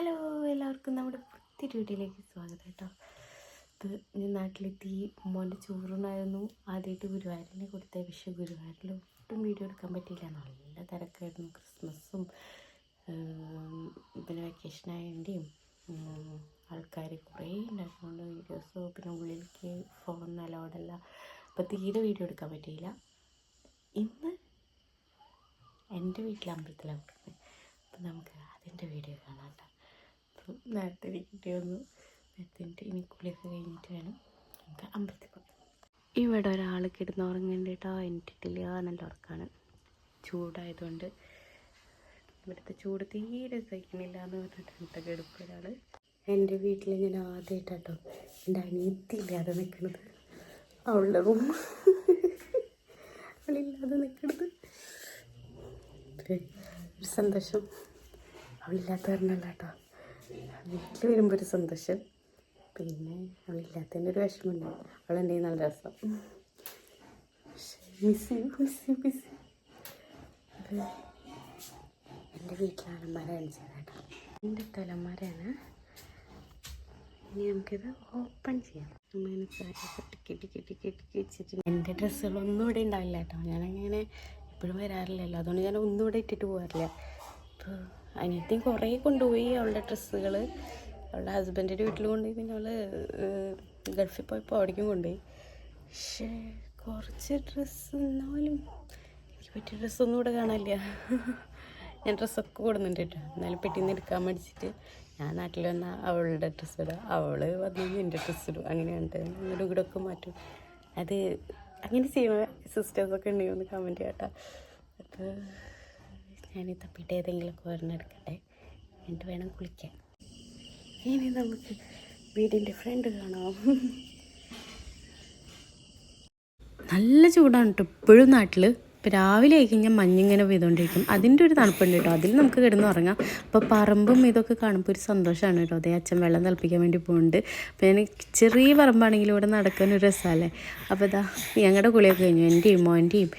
Hello എല്ലാവർക്കും നമ്മുടെ പുത്തിരി വീട്ടിലേക്ക് സ്വാഗതം കേട്ടോ. ഇത് ഞാൻ നാട്ടിലെത്തി മോന്റെ ചോറുണ്ടായിരുന്നു ആദ്യമായിട്ട് ഗുരുവായൂരിനെ കൊടുത്ത പക്ഷേ ഗുരുവായൂരിൽ ഒട്ടും വീഡിയോ എടുക്കാൻ പറ്റിയില്ല. നല്ല തിരക്കായിരുന്നു. ക്രിസ്മസും പിന്നെ വെക്കേഷൻ ആയതിന്റെയും ആൾക്കാർ കുറേ ഉണ്ടായിരുന്നുണ്ട് വീഡിയോസ് പിന്നെ ഉള്ളിലേക്ക് ഫോൺ അലോഡല്ല അപ്പോൾ തീരെ വീഡിയോ എടുക്കാൻ പറ്റിയില്ല. ഇന്ന് എന്റെ വീട്ടിലെ അമ്പലത്തിലാണ് അപ്പം നമുക്ക് അതിന്റെ വീഡിയോ കാണാം അപ്പം നേരത്തെ കിട്ടി വന്നു നേരത്തെ ഇനി കുളിയൊക്കെ കഴിഞ്ഞിട്ട് വേണം. നമുക്ക് അമ്പലത്തിൽ ഇവിടെ ഒരാൾ കിടന്ന് ഉറങ്ങുന്നുണ്ട് കേട്ടോ എനിക്കിട്ടില്ല നല്ല ഉറക്കാണ്. ചൂടായതുകൊണ്ട് ഇവിടുത്തെ ചൂട് തീരെ സഹിക്കണില്ല എന്ന് പറഞ്ഞിട്ട് കിടപ്പ് ഒരാൾ എന്റെ വീട്ടിൽ ഞാൻ ആദ്യമായിട്ടാട്ടോ എന്റെ അനിയത്തിയില്ലാതെ നിൽക്കുന്നത് അവളുടെ റൂം. അവളില്ലാതെ നിൽക്കുന്നത് ഒരു സന്തോഷം. അവളില്ലാത്ത കാരണമല്ല കേട്ടോ വീട്ടിൽ വരുമ്പോൾ ഒരു സന്തോഷം. പിന്നെ അവളില്ലാത്തതിന്റെ ഒരു വിഷമമുണ്ട്. അവളുണ്ടെങ്കിൽ നല്ല രസം. എന്റെ വീട്ടിലാണ് മര കാണിച്ചത് കേട്ടോ എന്റെ തലമരയാണ് ഇനി നമുക്കിത് ഓപ്പൺ ചെയ്യാം. ടിക്കി ടിക്കി ടിക്കി വെച്ചിട്ട് എന്റെ ഡ്രസ്സുകളൊന്നും ഇവിടെ ഉണ്ടാവില്ല കേട്ടോ. ഞാനങ്ങനെ എപ്പോഴും വരാറില്ലല്ലോ. അതുകൊണ്ട് ഞാൻ ഒന്നും ഇവിടെ ഇട്ടിട്ട് പോകാറില്ല. അപ്പോൾ അനിയത്തിയും കുറേ കൊണ്ടുപോയി അവളുടെ ഡ്രസ്സുകൾ. അവളുടെ ഹസ്ബൻഡിന്റെ വീട്ടിൽ കൊണ്ടുപോയി പിന്നെ അവൾ ഗൾഫിൽ പോയപ്പോൾ അവിടേക്കും കൊണ്ടുപോയി. പക്ഷേ കുറച്ച് ഡ്രസ്സ് എന്നാലും എനിക്ക് പറ്റിയ ഡ്രസ്സൊന്നും ഇവിടെ കാണാനില്ല ഞാൻ ഡ്രസ്സൊക്കെ കൊടുക്കുന്നുണ്ട് കേട്ടോ. എന്നാലും പെട്ടിയിൽ എടുക്കാൻ മേടിച്ചിട്ട് ഞാൻ നാട്ടിൽ വന്നാൽ അവളുടെ ഡ്രസ്സ് ഇടുക അവൾ വന്നു എന്റെ ഡ്രസ്സ് ഇടും. അങ്ങനെയുണ്ട് അങ്ങോട്ടും ഇവിടെ മാറ്റും. അത് അങ്ങനെ ചെയ്യുന്ന സിസ്റ്റേഴ്സൊക്കെ ഉണ്ടെങ്കിൽ ഒന്ന് കമന്റ് ചെയ്യാട്ടോ അപ്പോൾ ഞാൻ തപ്പിട്ട് ഏതെങ്കിലുമൊക്കെ ഒരെണ്ണം എടുക്കട്ടെ? എന്നിട്ട് വേണം കുളിക്കാൻ. ഇനി നമുക്ക് വീടിന്റെ ഫ്രണ്ട് കാണാം. നല്ല ചൂടാണ് കേട്ടോ ഇപ്പോഴും നാട്ടിൽ ഇപ്പോൾ രാവിലെ ആയി കഴിഞ്ഞാൽ മഞ്ഞിങ്ങനെ പെയ്തുകൊണ്ടിരിക്കും. അതിന്റെ ഒരു തണുപ്പുണ്ട് കേട്ടോ. അതിൽ നമുക്ക് കിടന്ന് ഉറങ്ങാം. അപ്പോൾ പറമ്പും ഇതൊക്കെ കാണുമ്പോൾ ഒരു സന്തോഷമാണ് കേട്ടോ. അതേ അച്ഛൻ വെള്ളം തിളപ്പിക്കാൻ വേണ്ടി പോകുന്നുണ്ട്. അപ്പോൾ ഞാൻ ചെറിയ പറമ്പാണെങ്കിലും ഇവിടെ നടക്കാൻ ഒരു രസമല്ലേ? അപ്പോൾ ഇതാ ഞങ്ങളുടെ കുളിയൊക്കെ കഴിഞ്ഞു. എന്റെയും മോന്റെയും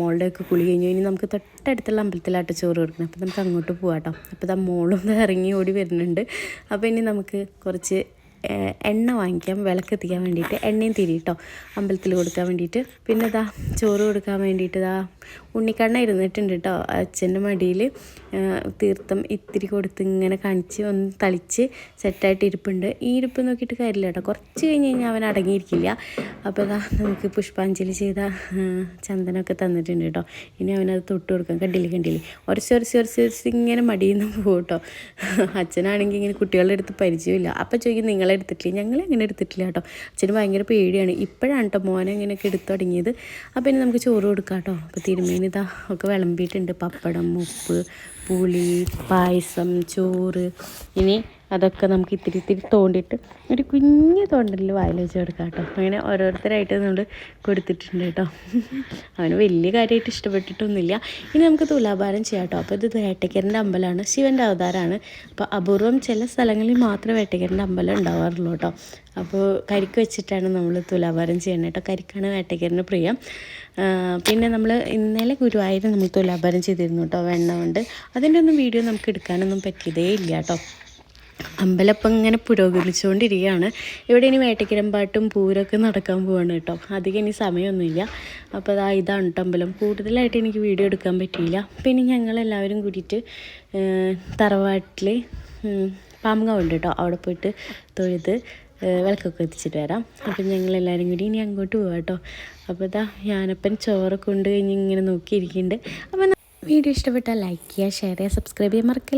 മോളുടെയൊക്കെ കുളി കഴിഞ്ഞു. ഇനി നമുക്ക് തൊട്ടടുത്തുള്ള അമ്പലത്തിലാട്ട് ചോറ് കൊടുക്കണം. അപ്പോൾ നമുക്ക് അങ്ങോട്ട് പോകാം കേട്ടോ. അപ്പോൾ ഇതാ മോളും ഇറങ്ങി ഓടി വരുന്നുണ്ട്. അപ്പോൾ ഇനി നമുക്ക് കുറച്ച് എണ്ണ വാങ്ങിക്കാം. വിളക്ക് എത്തിക്കാൻ വേണ്ടിയിട്ട് എണ്ണയും തിരി കേട്ടോ അമ്പലത്തിൽ കൊടുക്കാൻ വേണ്ടിയിട്ട്. പിന്നെ ഇതാ ചോറ് കൊടുക്കാൻ വേണ്ടിയിട്ട് ഇതാ ഉണ്ണിക്കണ്ണ ഇരുന്നിട്ടുണ്ട് കേട്ടോ അച്ഛന്റെ മടിയിൽ. തീർത്ഥം ഇത്തിരി കൊടുത്ത് ഇങ്ങനെ കാണിച്ച് ഒന്ന് തളിച്ച് സെറ്റായിട്ട് ഇരിപ്പുണ്ട്. ഈ ഇരിപ്പ് നോക്കിയിട്ട് കാര്യമില്ല കേട്ടോ കുറച്ച് കഴിഞ്ഞ് കഴിഞ്ഞാൽ അവൻ അടങ്ങിയിരിക്കില്ല. അപ്പോൾ ഇതാ നമുക്ക് പുഷ്പാഞ്ജലി ചെയ്ത ചന്ദനമൊക്കെ തന്നിട്ടുണ്ട് കേട്ടോ ഇനി അവനത് തൊട്ട് കൊടുക്കാം. കണ്ടില്ലേ കണ്ടില്ലേ? ഉരച്ച് ഉരച്ച് ഉരച്ച് ഉരച്ച് ഇങ്ങനെ മടിയിൽ നിന്ന് പോകും കേട്ടോ അച്ഛനാണെങ്കിൽ ഇങ്ങനെ കുട്ടികളുടെ അടുത്ത് പരിചയമില്ല. അപ്പോൾ ചോദിക്കും നിങ്ങളെ എടുത്തിട്ടില്ല ഞങ്ങൾ അങ്ങനെ എടുത്തിട്ടില്ല കേട്ടോ. അച്ഛന് ഭയങ്കര പേടിയാണ്. ഇപ്പോഴാണ് കേട്ടോ മോനെ ഇങ്ങനെയൊക്കെ എടുത്തു തുടങ്ങിയത്. അപ്പോൾ ഇനി നമുക്ക് ചോറ് കൊടുക്കാം കേട്ടോ. അപ്പോൾ തിരുമേനി ഇതാ ഒക്കെ വിളമ്പിയിട്ടുണ്ട്. പപ്പടം ഉപ്പ് പുളി പായസം ചോറ്. ഇനി അതൊക്കെ നമുക്ക് ഇത്തിരി ഇത്തിരി തോണ്ടിയിട്ട് ഒരു കുഞ്ഞു തോണ്ടലിൽ വായിൽ വെച്ച് കൊടുക്കാം കേട്ടോ. അങ്ങനെ ഓരോരുത്തരായിട്ട് നമ്മൾ കൊടുത്തിട്ടുണ്ട് കേട്ടോ. അവന് വലിയ കാര്യമായിട്ട് ഇഷ്ടപ്പെട്ടിട്ടൊന്നുമില്ല. ഇനി നമുക്ക് തുലാഭാരം ചെയ്യാം കേട്ടോ. അപ്പോൾ ഇത് വേട്ടയ്ക്കരന്റെ അമ്പലമാണ്. ശിവന്റെ അവതാരമാണ്. അപ്പോൾ അപൂർവം ചില സ്ഥലങ്ങളിൽ മാത്രമേ വേട്ടയ്ക്കരന്റെ അമ്പലം ഉണ്ടാവാറുള്ളൂ കേട്ടോ. അപ്പോൾ കരിക്ക് വെച്ചിട്ടാണ് നമ്മൾ തുലാഭാരം ചെയ്യുന്നത് കേട്ടോ. കരിക്കാണ് വേട്ടയ്ക്കരന് പ്രിയം. പിന്നെ നമ്മൾ ഇന്നലെ ഗുരുവായൂർ നമ്മൾ തുലാഭാരം ചെയ്തിരുന്നു കേട്ടോ. വെണ്ണ കൊണ്ട്. അതിന്റെ ഒന്നും വീഡിയോ നമുക്ക് എടുക്കാനൊന്നും പറ്റിയതേ ഇല്ല കേട്ടോ. അമ്പലം ഇപ്പം ഇങ്ങനെ പുരോഗമിച്ചുകൊണ്ടിരിക്കുകയാണ്. ഇവിടെ ഇനി വേട്ടക്കിരമ്പാട്ടും പൂരമൊക്കെ നടക്കാൻ പോവാണ് കേട്ടോ. അധികം ഇനി സമയമൊന്നുമില്ല. അപ്പോൾ അതാ ഇതാണ് കേട്ടോ അമ്പലം. കൂടുതലായിട്ട് എനിക്ക് വീഡിയോ എടുക്കാൻ പറ്റിയില്ല. പിന്നെ ഞങ്ങളെല്ലാവരും കൂടിയിട്ട് തറവാട്ടിൽ പാമ്പുണ്ട് കേട്ടോ. അവിടെ പോയിട്ട് തൊഴുത് വിളക്കൊക്കെ എത്തിച്ചിട്ട് വരാം. അപ്പം ഞങ്ങളെല്ലാവരും കൂടി ഇനി അങ്ങോട്ട് പോവാം കേട്ടോ. അപ്പോൾ ഇതാ ഞാനപ്പൻ ചോറൊക്കെ കൊണ്ട് കഴിഞ്ഞ് ഇങ്ങനെ നോക്കിയിരിക്കുന്നുണ്ട്. അപ്പം വീഡിയോ ഇഷ്ടപ്പെട്ടാൽ ലൈക്ക് ചെയ്യുക ഷെയർ ചെയ്യുക സബ്സ്ക്രൈബ് ചെയ്യാൻ മറക്കല്ല.